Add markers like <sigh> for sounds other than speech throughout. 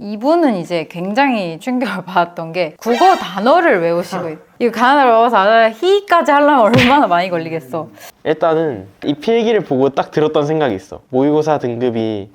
이분은 이제 굉장히 충격을 받았던 게 국어 단어를 외우시고 있- 이거 단어를 외워서 히까지 하려면 얼마나 많이 걸리겠어. 일단은 이 필기를 보고 딱 들었던 생각이 있어. 모의고사 등급이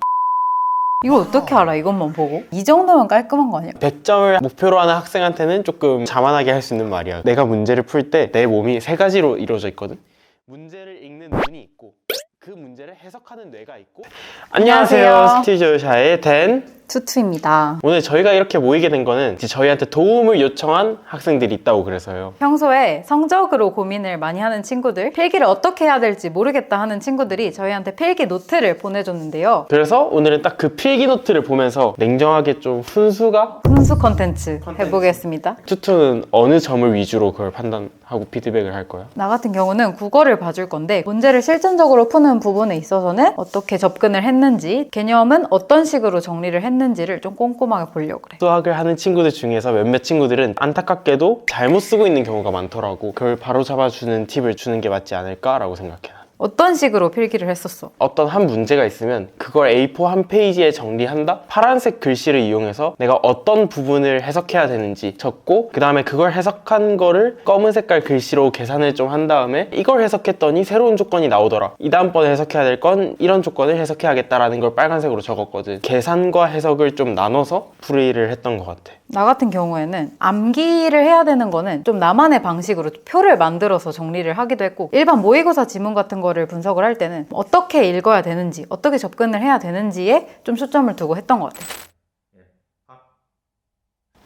이거 어떻게 알아? 이것만 보고? 이 정도면 깔끔한 거 아니야? 100점을 목표로 하는 학생한테는 조금 자만하게 할 수 있는 말이야. 내가 문제를 풀 때 내 몸이 세 가지로 이루어져 있거든. 문제를 읽는 눈이 있고 그 문제를 해석하는 뇌가 있고 안녕하세요. 안녕하세요. 스티저샤의 댄 투투입니다. 오늘 저희가 이렇게 모이게 된 거는 이제 저희한테 도움을 요청한 학생들이 있다고 그래서요. 평소에 성적으로 고민을 많이 하는 친구들, 필기를 어떻게 해야 될지 모르겠다 하는 친구들이 저희한테 필기 노트를 보내줬는데요. 그래서 오늘은 딱 그 필기 노트를 보면서 냉정하게 좀 훈수가 훈수 컨텐츠 해보겠습니다. 투투는 어느 점을 위주로 그걸 판단하고 피드백을 할 거야? 나 같은 경우는 국어를 봐줄 건데 문제를 실전적으로 푸는 부분에 있어서는 어떻게 접근을 했는지 개념은 어떤 식으로 정리를 했는지 를 좀 꼼꼼하게 보려고 그래. 수학을 하는 친구들 중에서 몇몇 친구들은 안타깝게도 잘못 쓰고 있는 경우가 많더라고. 그걸 바로 잡아주는 팁을 주는 게 맞지 않을까라고 생각해. 난. 어떤 식으로 필기를 했었어? 어떤 한 문제가 있으면 그걸 A4 한 페이지에 정리한다? 파란색 글씨를 이용해서 내가 어떤 부분을 해석해야 되는지 적고 그 다음에 그걸 해석한 거를 검은 색깔 글씨로 계산을 좀 한 다음에 이걸 해석했더니 새로운 조건이 나오더라. 이 다음번에 해석해야 될 건 이런 조건을 해석해야겠다라는 걸 빨간색으로 적었거든. 계산과 해석을 좀 나눠서 풀이를 했던 것 같아. 나 같은 경우에는 암기를 해야 되는 거는 좀 나만의 방식으로 표를 만들어서 정리를 하기도 했고 일반 모의고사 지문 같은 거를 분석을 할 때는 어떻게 읽어야 되는지 어떻게 접근을 해야 되는지에 좀 초점을 두고 했던 것 같아요.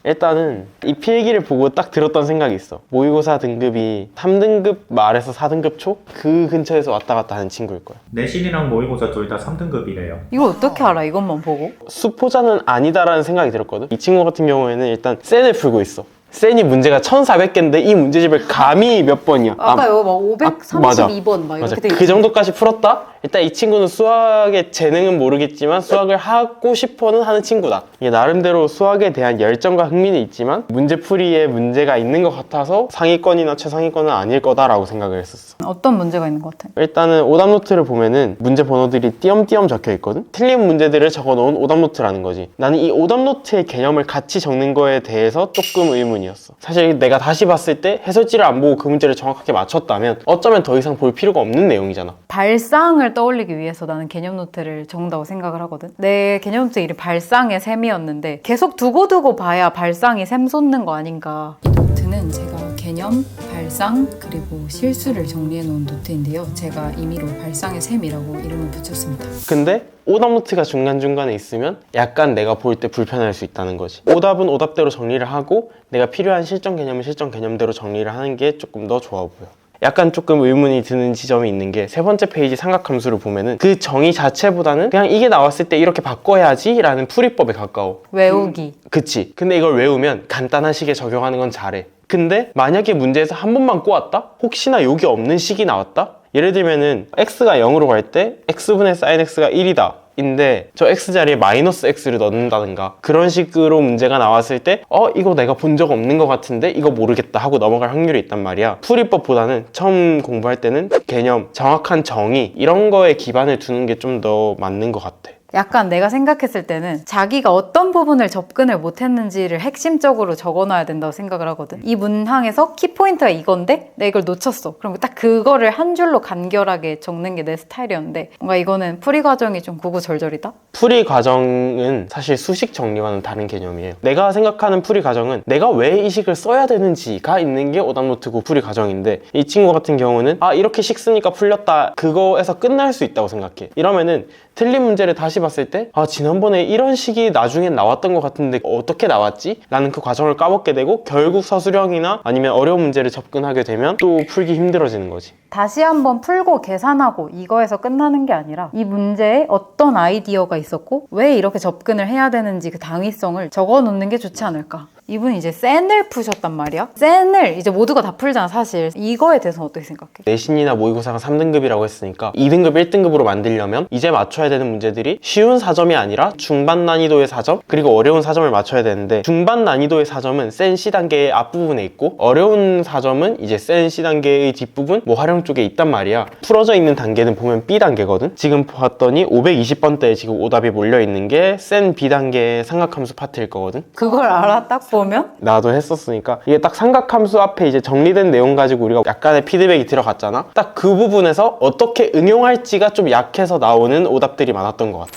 일단은 이 필기를 보고 딱 들었던 생각이 있어. 모의고사 등급이 3등급 말에서 4등급 초? 그 근처에서 왔다 갔다 하는 친구일 거야. 내신이랑 모의고사 둘 다 3등급이래요. 이걸 어떻게 알아? 이것만 보고? 수포자는 아니다라는 생각이 들었거든. 이 친구 같은 경우에는 일단 센을 풀고 있어. 센이 문제가 1400개인데 이 문제집을 감히 몇 번이야. 아까 아, 이거 막 532번 막 맞아. 이렇게 돼 그 있지. 정도까지 풀었다? 일단 이 친구는 수학의 재능은 모르겠지만 수학을 하고 싶어는 하는 친구다. 이게 나름대로 수학에 대한 열정과 흥미는 있지만 문제풀이에 문제가 있는 것 같아서 상위권이나 최상위권은 아닐 거다라고 생각을 했었어. 어떤 문제가 있는 것 같아? 일단은 오답 노트를 보면은 문제 번호들이 띄엄띄엄 적혀 있거든. 틀린 문제들을 적어 놓은 오답 노트라는 거지. 나는 이 오답 노트의 개념을 같이 적는 거에 대해서 조금 의문 이었어. 사실 내가 다시 봤을 때 해설지를 안 보고 그 문제를 정확하게 맞췄다면 어쩌면 더 이상 볼 필요가 없는 내용이잖아. 발상을 떠올리기 위해서 나는 개념 노트를 적는다고 생각을 하거든. 내 개념 노트 이름 발상의 셈이었는데 계속 두고두고 봐야 발상이 셈 솟는 거 아닌가. 이 노트는 제가 개념, 발상, 그리고 실수를 정리해 놓은 노트인데요. 제가 임의로 발상의 셈이라고 이름을 붙였습니다. 근데 오답 노트가 중간중간에 있으면 약간 내가 볼 때 불편할 수 있다는 거지. 오답은 오답대로 정리를 하고 내가 필요한 실전 개념은 실전 개념대로 정리를 하는 게 조금 더 좋아 보여. 약간 조금 의문이 드는 지점이 있는 게 세 번째 페이지 삼각함수를 보면은 그 정의 자체보다는 그냥 이게 나왔을 때 이렇게 바꿔야지 라는 풀이법에 가까워. 외우기. 그치. 근데 이걸 외우면 간단한 식에 적용하는 건 잘해. 근데 만약에 문제에서 한 번만 꼬았다? 혹시나 여기 없는 식이 나왔다? 예를 들면은 x가 0으로 갈 때 x분의 sin x가 1이다. 인데 저 x 자리에 마이너스 x를 넣는다든가 그런 식으로 문제가 나왔을 때 어 이거 내가 본 적 없는 것 같은데 이거 모르겠다 하고 넘어갈 확률이 있단 말이야 풀이법보다는 처음 공부할 때는 개념 정확한 정의 이런 거에 기반을 두는 게 좀 더 맞는 것 같아 약간 내가 생각했을 때는 자기가 어떤 부분을 접근을 못했는지를 핵심적으로 적어놔야 된다고 생각을 하거든. 이 문항에서 키포인트가 이건데 내가 이걸 놓쳤어. 그럼 딱 그거를 한 줄로 간결하게 적는 게 내 스타일이었는데 뭔가 이거는 풀이 과정이 좀 구구절절이다? 풀이 과정은 사실 수식 정리와는 다른 개념이에요. 내가 생각하는 풀이 과정은 내가 왜 이 식을 써야 되는지가 있는 게 오답노트고 풀이 과정인데 이 친구 같은 경우는 아 이렇게 식 쓰니까 풀렸다 그거에서 끝날 수 있다고 생각해. 이러면은 틀린 문제를 다시 봤을 때 아 지난번에 이런 식이 나중엔 나왔던 것 같은데 어떻게 나왔지? 라는 그 과정을 까먹게 되고 결국 서술형이나 아니면 어려운 문제를 접근하게 되면 또 풀기 힘들어지는 거지. 다시 한번 풀고 계산하고 이거에서 끝나는 게 아니라 이 문제에 어떤 아이디어가 있었고 왜 이렇게 접근을 해야 되는지 그 당위성을 적어 놓는 게 좋지 않을까. 이분이 이제 센을 푸셨단 말이야. 센을 이제 모두가 다 풀잖아, 사실. 이거에 대해서는 어떻게 생각해? 내신이나 모의고사가 3등급이라고 했으니까 2등급, 1등급으로 만들려면 이제 맞춰야 되는 문제들이 쉬운 4점이 아니라 중반 난이도의 4점 그리고 어려운 4점을 맞춰야 되는데 중반 난이도의 4점은 센 C 단계의 앞부분에 있고 어려운 4점은 이제 센 C 단계의 뒷부분 뭐 활용 쪽에 있단 말이야. 풀어져 있는 단계는 보면 B 단계거든. 지금 봤더니 520번대에 지금 오답이 몰려 있는 게 센 B 단계의 삼각함수 파트일 거거든. 그걸 알아 딱 보면 나도 했었으니까 이게 딱 삼각함수 앞에 이제 정리된 내용 가지고 우리가 약간의 피드백이 들어갔잖아. 딱 그 부분에서 어떻게 응용할지가 좀 약해서 나오는 오답들이 많았던 것 같아.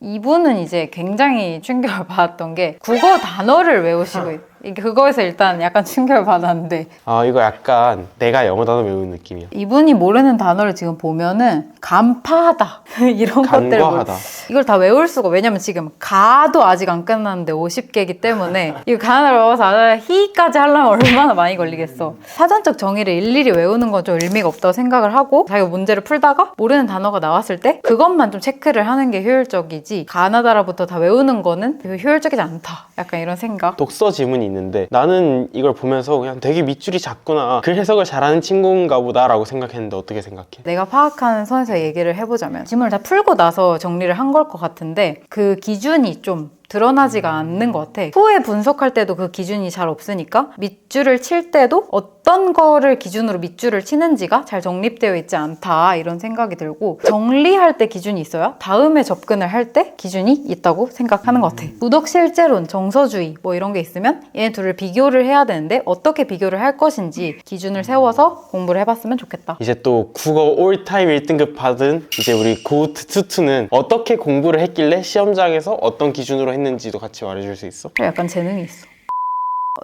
이분은 이제 굉장히 충격을 <laughs> 받았던 게 국어 단어를 외우시고 <laughs> 있- 이게 그거에서 일단 약간 충격을 받았는데. 아 이거 약간 내가 영어 단어 외우는 느낌이야. 이분이 모르는 단어를 지금 보면은 간파하다. <laughs> 이런 것들을 간과하다. 이걸 다 외울 수가 왜냐면 지금 가도 아직 안 끝났는데 50개이기 때문에 <laughs> 이거 가나를 외워서 아, 히까지 하려면 얼마나 많이 걸리겠어. 사전적 정의를 일일이 외우는 건 좀 의미가 없다고 생각을 하고 자기가 문제를 풀다가 모르는 단어가 나왔을 때 그것만 좀 체크를 하는 게 효율적이지 가나다라부터 다 외우는 거는 효율적이지 않다. 약간 이런 생각. 독서 지문이 있는데 나는 이걸 보면서 그냥 되게 밑줄이 작구나. 글 해석을 잘하는 친구인가 보다라고 생각했는데 어떻게 생각해? 내가 파악하는 선에서 얘기를 해보자면 지문을 다 풀고 나서 정리를 한 걸 것 같은데 그 기준이 좀 드러나지가 않는 것 같아. 후에 분석할 때도 그 기준이 잘 없으니까 밑줄을 칠 때도 어떤 거를 기준으로 밑줄을 치는지가 잘 정립되어 있지 않다 이런 생각이 들고 정리할 때 기준이 있어야 다음에 접근을 할 때 기준이 있다고 생각하는 것 같아. 도덕 실제론, 정서주의 뭐 이런 게 있으면 얘네 둘을 비교를 해야 되는데 어떻게 비교를 할 것인지 기준을 세워서 공부를 해봤으면 좋겠다. 이제 또 국어 올타임 1등급 받은 이제 우리 고트 투투는 어떻게 공부를 했길래 시험장에서 어떤 기준으로 했는지 도 같이 말해줄 수 있어? 약간 재능이 있어.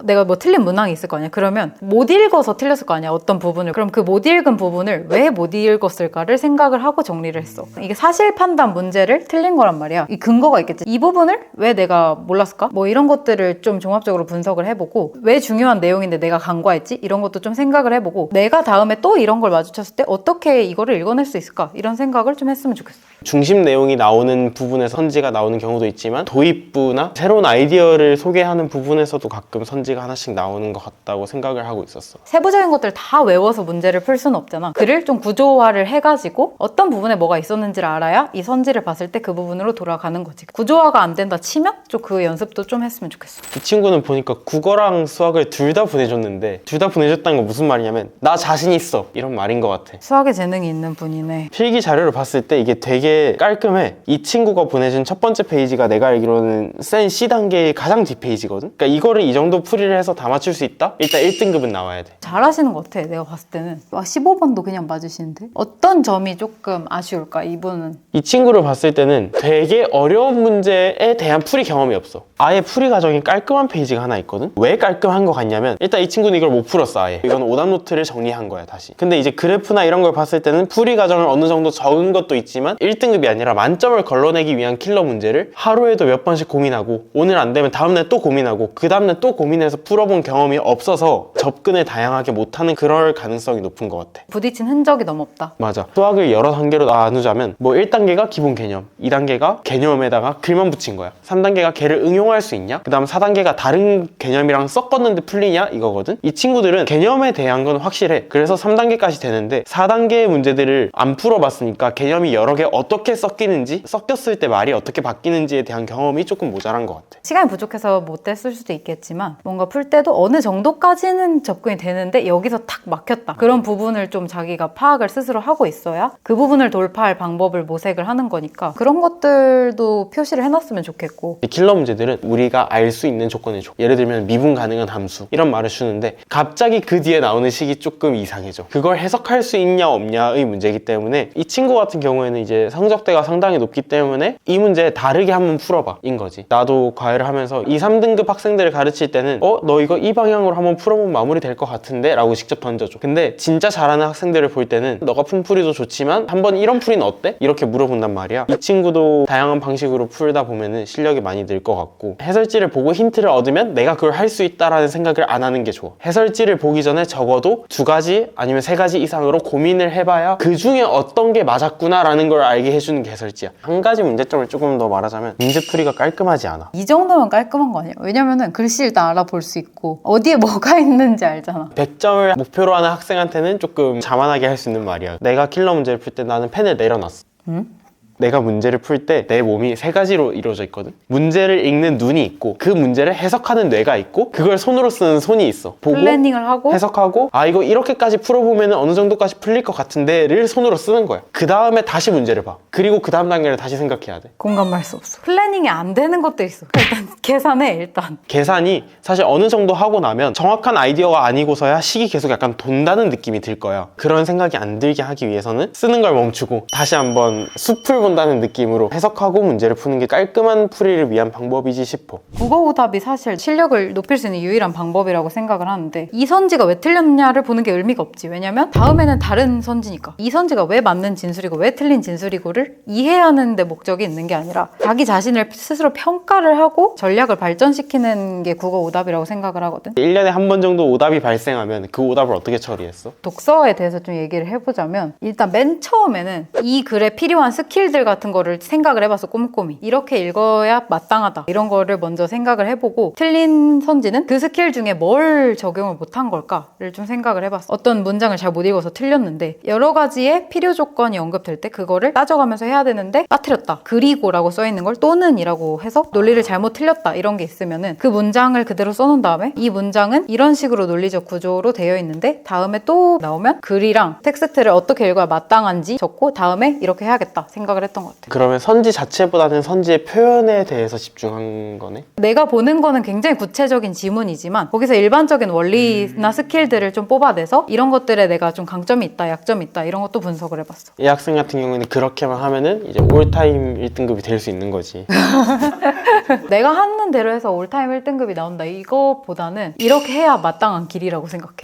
내가 뭐 틀린 문항이 있을 거 아니야. 그러면 못 읽어서 틀렸을 거 아니야. 어떤 부분을. 그럼 그 못 읽은 부분을 왜 못 읽었을까를 생각을 하고 정리를 했어. 이게 사실 판단 문제를 틀린 거란 말이야. 이 근거가 있겠지. 이 부분을 왜 내가 몰랐을까? 뭐 이런 것들을 좀 종합적으로 분석을 해보고 왜 중요한 내용인데 내가 간과했지? 이런 것도 좀 생각을 해보고 내가 다음에 또 이런 걸 마주쳤을 때 어떻게 이거를 읽어낼 수 있을까? 이런 생각을 좀 했으면 좋겠어. 중심 내용이 나오는 부분에서 선지가 나오는 경우도 있지만 도입부나 새로운 아이디어를 소개하는 부분에서도 가끔 선 지가 하나씩 나오는 것 같다고 생각을 하고 있었어. 세부적인 것들 다 외워서 문제를 풀 수는 없잖아. 글을 좀 구조화를 해가지고 어떤 부분에 뭐가 있었는지를 알아야 이 선지를 봤을 때 그 부분으로 돌아가는 거지. 구조화가 안 된다 치면 좀 그 연습도 좀 했으면 좋겠어. 이 친구는 보니까 국어랑 수학을 둘 다 보내줬는데 둘 다 보내줬다는 건 무슨 말이냐면 나 자신 있어 이런 말인 것 같아. 수학에 재능이 있는 분이네. 필기 자료를 봤을 때 이게 되게 깔끔해. 이 친구가 보내준 첫 번째 페이지가 내가 알기로는 센 C 단계의 가장 뒷 페이지거든. 그러니까 이거를 이 정도 풀이를 해서 다 맞출 수 있다? 일단 1등급은 나와야 돼. 잘하시는 것 같아. 내가 봤을 때는. 와 15번도 그냥 맞으시는데? 어떤 점이 조금 아쉬울까? 이분은. 이 친구를 봤을 때는 되게 어려운 문제에 대한 풀이 경험이 없어. 아예 풀이 과정이 깔끔한 페이지가 하나 있거든? 왜 깔끔한 것 같냐면 일단 이 친구는 이걸 못 풀었어 아예. 이건 오답 노트를 정리한 거야 다시. 근데 이제 그래프나 이런 걸 봤을 때는 풀이 과정을 어느 정도 적은 것도 있지만 1등급이 아니라 만점을 걸러내기 위한 킬러 문제를 하루에도 몇 번씩 고민하고 오늘 안 되면 다음날 또 고민하고 그 다음날 또 고민 해서 풀어본 경험이 없어서 접근을 다양하게 못하는 그럴 가능성이 높은 것 같아. 부딪힌 흔적이 너무 없다. 맞아. 수학을 여러 단계로 나누자면 뭐 1단계가 기본 개념, 2단계가 개념에다가 글만 붙인 거야. 3단계가 걔를 응용할 수 있냐? 그 다음 4단계가 다른 개념이랑 섞었는데 풀리냐? 이거거든. 이 친구들은 개념에 대한 건 확실해. 그래서 3단계까지 되는데 4단계의 문제들을 안 풀어봤으니까 개념이 여러 개 어떻게 섞이는지, 섞였을 때 말이 어떻게 바뀌는지에 대한 경험이 조금 모자란 것 같아. 시간이 부족해서 못했을 수도 있겠지만 뭔가 풀 때도 어느 정도까지는 접근이 되는데 여기서 탁 막혔다 그런 부분을 좀 자기가 파악을 스스로 하고 있어야 그 부분을 돌파할 방법을 모색을 하는 거니까 그런 것들도 표시를 해놨으면 좋겠고 이 킬러 문제들은 우리가 알 수 있는 조건을 줘. 예를 들면 미분 가능한 함수 이런 말을 주는데 갑자기 그 뒤에 나오는 식이 조금 이상해져. 그걸 해석할 수 있냐 없냐의 문제이기 때문에 이 친구 같은 경우에는 이제 성적대가 상당히 높기 때문에 이 문제 다르게 한번 풀어봐 인 거지. 나도 과외를 하면서 2, 3등급 학생들을 가르칠 때는 어? 너 이거 이 방향으로 한번 풀어보면 마무리 될 것 같은데? 라고 직접 던져줘. 근데 진짜 잘하는 학생들을 볼 때는 너가 푼 풀이도 좋지만 한번 이런 풀이는 어때? 이렇게 물어본단 말이야. 이 친구도 다양한 방식으로 풀다 보면은 실력이 많이 늘 것 같고 해설지를 보고 힌트를 얻으면 내가 그걸 할 수 있다라는 생각을 안 하는 게 좋아. 해설지를 보기 전에 적어도 두 가지 아니면 세 가지 이상으로 고민을 해봐야 그 중에 어떤 게 맞았구나 라는 걸 알게 해주는 게 해설지야. 한 가지 문제점을 조금 더 말하자면 문제풀이가 깔끔하지 않아. 이 정도면 깔끔한 거 아니야? 왜냐면은 글씨 일단 알아 볼 수 있고 어디에 뭐가 있는지 알잖아 100점을 목표로 하는 학생한테는 조금 자만하게 할 수 있는 말이야. 내가 킬러 문제를 풀 때 나는 펜을 내려놨어. 내가 문제를 풀 때 내 몸이 세 가지로 이루어져 있거든. 문제를 읽는 눈이 있고 그 문제를 해석하는 뇌가 있고 그걸 손으로 쓰는 손이 있어. 보고 플래닝을 하고 해석하고 아 이거 이렇게까지 풀어보면 어느 정도까지 풀릴 것 같은데를 손으로 쓰는 거야. 그 다음에 다시 문제를 봐. 그리고 그 다음 단계를 다시 생각해야 돼. 공감할 수 없어. 플래닝이 안 되는 것도 있어. <laughs> 일단 계산해 일단. 계산이 사실 어느 정도 하고 나면 정확한 아이디어가 아니고서야 식이 계속 약간 돈다는 느낌이 들 거야. 그런 생각이 안 들게 하기 위해서는 쓰는 걸 멈추고 다시 한번 숲을 본다는 느낌으로 해석하고 문제를 푸는 게 깔끔한 풀이를 위한 방법이지 싶어. 국어 오답이 사실 실력을 높일 수 있는 유일한 방법이라고 생각을 하는데 이 선지가 왜 틀렸냐를 보는 게 의미가 없지. 왜냐면 다음에는 다른 선지니까. 이 선지가 왜 맞는 진술이고 왜 틀린 진술이고를 이해하는 데 목적이 있는 게 아니라 자기 자신을 스스로 평가를 하고 전략을 발전시키는 게 국어 오답이라고 생각을 하거든. 1년에 한 번 정도 오답이 발생하면 그 오답을 어떻게 처리했어? 독서에 대해서 좀 얘기를 해보자면 일단 맨 처음에는 이 글에 필요한 스킬들 같은 거를 생각을 해봤어 꼼꼼히. 이렇게 읽어야 마땅하다. 이런 거를 먼저 생각을 해보고 틀린 선지는 그 스킬 중에 뭘 적용을 못한 걸까를 좀 생각을 해봤어. 어떤 문장을 잘 못 읽어서 틀렸는데 여러 가지의 필요 조건이 언급될 때 그거를 따져가면서 해야 되는데 빠뜨렸다. 그리고라고 써있는 걸 또는이라고 해서 논리를 잘못 틀렸다. 이런 게 있으면은 그 문장을 그대로 써놓은 다음에 이 문장은 이런 식으로 논리적 구조로 되어 있는데 다음에 또 나오면 글이랑 텍스트를 어떻게 읽어야 마땅한지 적고 다음에 이렇게 해야겠다 생각을 했던 것 같아. 그러면 선지 자체보다는 선지의 표현에 대해서 집중한 거네? 내가 보는 거는 굉장히 구체적인 지문이지만 거기서 일반적인 원리나 스킬들을 좀 뽑아내서 이런 것들에 내가 좀 강점이 있다, 약점이 있다 이런 것도 분석을 해봤어. 이 학생 같은 경우에는 그렇게만 하면은 이제 올타임 1등급이 될 수 있는 거지. <laughs> 내가 하는 대로 해서 올타임 1등급이 나온다 이거보다는 이렇게 해야 마땅한 길이라고 생각해.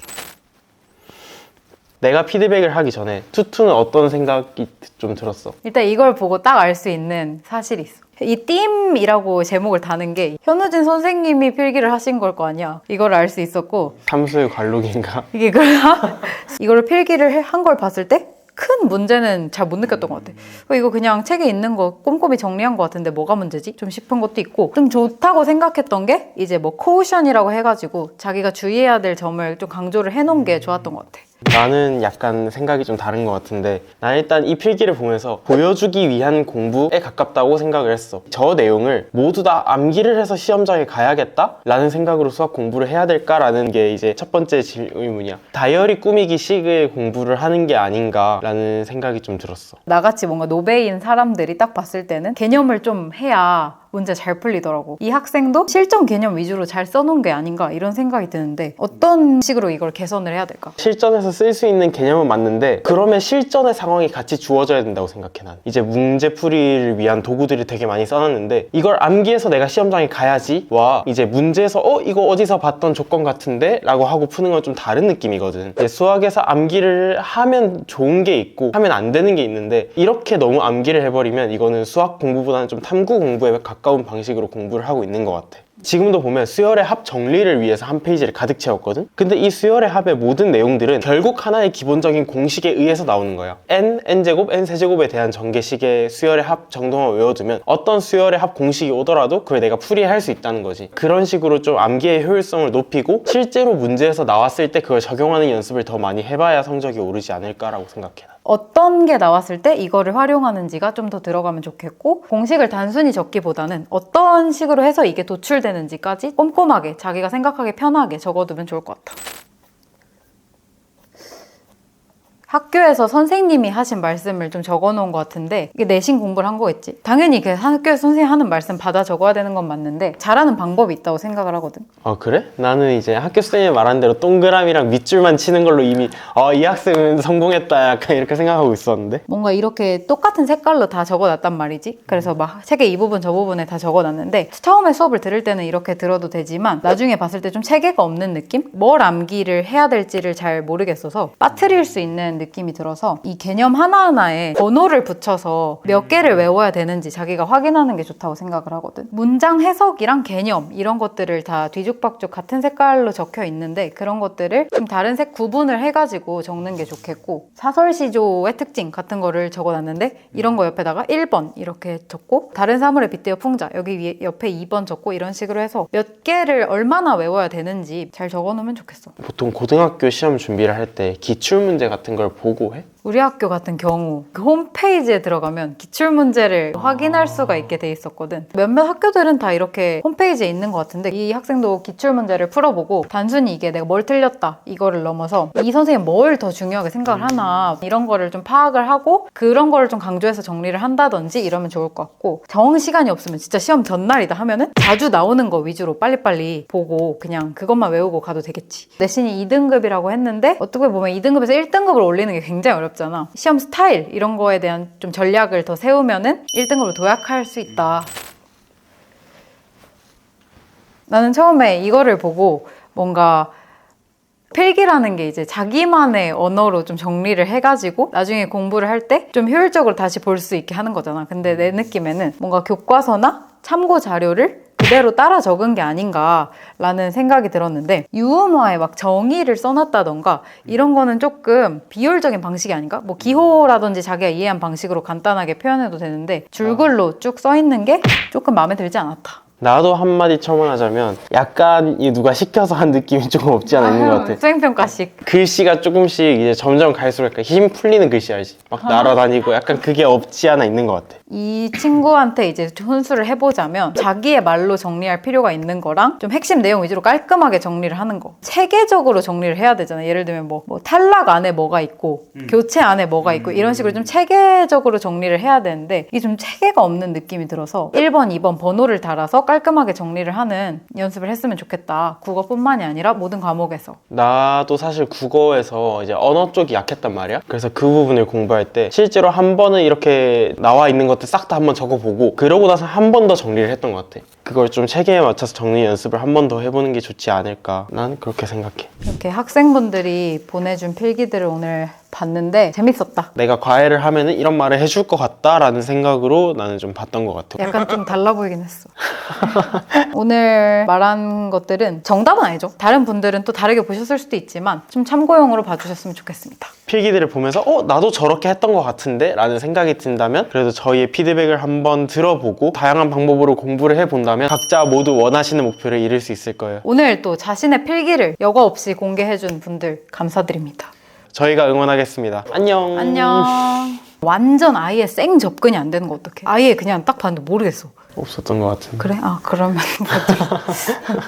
내가 피드백을 하기 전에 투투는 어떤 생각이 좀 들었어? 일단 이걸 보고 딱 알 수 있는 사실이 있어. 이 띠임이라고 제목을 다는 게 현우진 선생님이 필기를 하신 걸 거 아니야. 이걸 알 수 있었고 삼수의 관록인가? <laughs> 이게 그 이거를 필기를 한 걸 봤을 때 큰 문제는 잘 못 느꼈던 것 같아. 어, 이거 그냥 책에 있는 거 꼼꼼히 정리한 것 같은데 뭐가 문제지? 좀 싶은 것도 있고 좀 좋다고 생각했던 게 이제 뭐 코우션이라고 해가지고 자기가 주의해야 될 점을 좀 강조를 해놓은 게 좋았던 것 같아. 나는 약간 생각이 좀 다른 것 같은데 난 일단 이 필기를 보면서 보여주기 위한 공부에 가깝다고 생각을 했어. 저 내용을 모두 다 암기를 해서 시험장에 가야겠다? 라는 생각으로 수학 공부를 해야 될까라는 게 이제 첫 번째 질- 의문이야. 다이어리 꾸미기 식의 공부를 하는 게 아닌가 라는 생각이 좀 들었어. 나같이 뭔가 노베인 사람들이 딱 봤을 때는 개념을 좀 해야 문제 잘 풀리더라고. 이 학생도 실전 개념 위주로 잘 써놓은 게 아닌가 이런 생각이 드는데 어떤 식으로 이걸 개선을 해야 될까? 실전에서 쓸 수 있는 개념은 맞는데 그러면 실전의 상황이 같이 주어져야 된다고 생각해 난 이제 문제풀이를 위한 도구들이 되게 많이 써놨는데 이걸 암기해서 내가 시험장에 가야지 와 이제 문제에서 어 이거 어디서 봤던 조건 같은데 라고 하고 푸는 건 좀 다른 느낌이거든 이제 수학에서 암기를 하면 좋은 게 있고 하면 안 되는 게 있는데 이렇게 너무 암기를 해버리면 이거는 수학 공부보다는 좀 탐구 공부에 가까 운 방식으로 공부를 하고 있는 것 같아 지금도 보면 수열의 합 정리를 위해서 한 페이지를 가득 채웠거든? 근데 이 수열의 합의 모든 내용들은 결국 하나의 기본적인 공식에 의해서 나오는 거야. n, n제곱, n세제곱에 대한 전개식의 수열의 합 정도만 외워두면 어떤 수열의 합 공식이 오더라도 그걸 내가 풀이할 수 있다는 거지. 그런 식으로 좀 암기의 효율성을 높이고 실제로 문제에서 나왔을 때 그걸 적용하는 연습을 더 많이 해봐야 성적이 오르지 않을까라고 생각해. 난. 어떤 게 나왔을 때 이거를 활용하는지가 좀 더 들어가면 좋겠고 공식을 단순히 적기보다는 어떤 식으로 해서 이게 도출되는지까지 꼼꼼하게 자기가 생각하기 편하게 적어두면 좋을 것 같아. 학교에서 선생님이 하신 말씀을 좀 적어 놓은 것 같은데 이게 내신 공부를 한 거겠지. 당연히 그 학교에서 선생님 하는 말씀 받아 적어야 되는 건 맞는데 잘하는 방법이 있다고 생각을 하거든. 아 그래? 나는 이제 학교 선생님이 말한 대로 동그라미랑 밑줄만 치는 걸로 이미 어, 이 학생은 성공했다 약간 이렇게 생각하고 있었는데 뭔가 이렇게 똑같은 색깔로 다 적어놨단 말이지. 그래서 막 책에 이 부분 저 부분에 다 적어놨는데 처음에 수업을 들을 때는 이렇게 들어도 되지만 나중에 봤을 때 좀 체계가 없는 느낌? 뭘 암기를 해야 될지를 잘 모르겠어서 빠뜨릴 수 있는 느낌 이 들어서 이 개념 하나하나에 번호를 붙여서 몇 개를 외워야 되는지 자기가 확인하는 게 좋다고 생각을 하거든. 문장 해석이랑 개념 이런 것들을 다 뒤죽박죽 같은 색깔로 적혀 있는데 그런 것들을 좀 다른 색 구분을 해가지고 적는 게 좋겠고 사설시조의 특징 같은 거를 적어놨는데 이런 거 옆에다가 1번 이렇게 적고 다른 사물에 빗대어 풍자 여기 위에 옆에 2번 적고 이런 식으로 해서 몇 개를 얼마나 외워야 되는지 잘 적어놓으면 좋겠어. 보통 고등학교 시험 준비를 할 때 기출 문제 같은 걸 보고 해? 우리 학교 같은 경우 그 홈페이지에 들어가면 기출 문제를 확인할 수가 있게 돼 있었거든. 몇몇 학교들은 다 이렇게 홈페이지에 있는 것 같은데 이 학생도 기출 문제를 풀어보고 단순히 이게 내가 뭘 틀렸다 이거를 넘어서 이 선생님 뭘 더 중요하게 생각을 하나 이런 거를 좀 파악을 하고 그런 거를 좀 강조해서 정리를 한다든지 이러면 좋을 것 같고 정 시간이 없으면 진짜 시험 전날이다 하면은 자주 나오는 거 위주로 빨리빨리 보고 그냥 그것만 외우고 가도 되겠지. 내신이 2등급이라고 했는데 어떻게 보면 2등급에서 1등급을 올리는 게 굉장히 어렵 잖아. 시험 스타일 이런 거에 대한 좀 전략을 더 세우면은 1등급을 도약할 수 있다. 나는 처음에 이거를 보고 뭔가 필기라는 게 이제 자기만의 언어로 좀 정리를 해가지고 나중에 공부를 할 때 좀 효율적으로 다시 볼 수 있게 하는 거잖아. 근데 내 느낌에는 뭔가 교과서나 참고 자료를 그대로 따라 적은 게 아닌가라는 생각이 들었는데 유음화에 막 정의를 써놨다던가 이런 거는 조금 비효율적인 방식이 아닌가? 뭐 기호라든지 자기가 이해한 방식으로 간단하게 표현해도 되는데 줄글로 쭉 써 있는 게 조금 마음에 들지 않았다. 나도 한마디 첨언하자면 약간 이 누가 시켜서 한 느낌이 조금 없지 않아 있는 것 같아. 수행평가식. 글씨가 조금씩 이제 점점 갈수록 약간 힘 풀리는 글씨 알지? 막 날아다니고 약간 그게 없지 않아 있는 것 같아. 이 친구한테 이제 훈수를 해보자면 자기의 말로 정리할 필요가 있는 거랑 좀 핵심 내용 위주로 깔끔하게 정리를 하는 거. 체계적으로 정리를 해야 되잖아. 예를 들면 뭐, 뭐 탈락 안에 뭐가 있고 교체 안에 뭐가 있고 이런 식으로 좀 체계적으로 정리를 해야 되는데 이게 좀 체계가 없는 느낌이 들어서 1번, 2번 번호를 달아서 깔끔하게 정리를 하는 연습을 했으면 좋겠다. 국어뿐만이 아니라 모든 과목에서. 나도 사실 국어에서 이제 언어 쪽이 약했단 말이야. 그래서 그 부분을 공부할 때 실제로 한 번은 이렇게 나와 있는 것들 싹 다 한번 적어보고 그러고 나서 한 번 더 정리를 했던 것 같아. 그걸 좀 체계에 맞춰서 정리 연습을 한 번 더 해보는 게 좋지 않을까. 난 그렇게 생각해. 이렇게 학생분들이 보내준 필기들을 오늘 봤는데 재밌었다. 내가 과외를 하면 은 이런 말을 해줄 것 같다라는 생각으로 나는 좀 봤던 것 같아. 약간 좀 달라 보이긴 했어. <laughs> 오늘 말한 것들은 정답은 아니죠. 다른 분들은 또 다르게 보셨을 수도 있지만 좀 참고용으로 봐주셨으면 좋겠습니다. 필기들을 보면서 어 나도 저렇게 했던 것 같은데 라는 생각이 든다면 그래도 저희의 피드백을 한번 들어보고 다양한 방법으로 공부를 해본다면 각자 모두 원하시는 목표를 이룰 수 있을 거예요 오늘 또 자신의 필기를 여과 없이 공개해준 분들 감사드립니다. 저희가 응원하겠습니다 안녕 안녕. 완전 아예 생 접근이 안 되는 거 어떡해? 아예 그냥 딱 봤는데 모르겠어. 없었던 것 같은데 그래? 아 그러면? <laughs>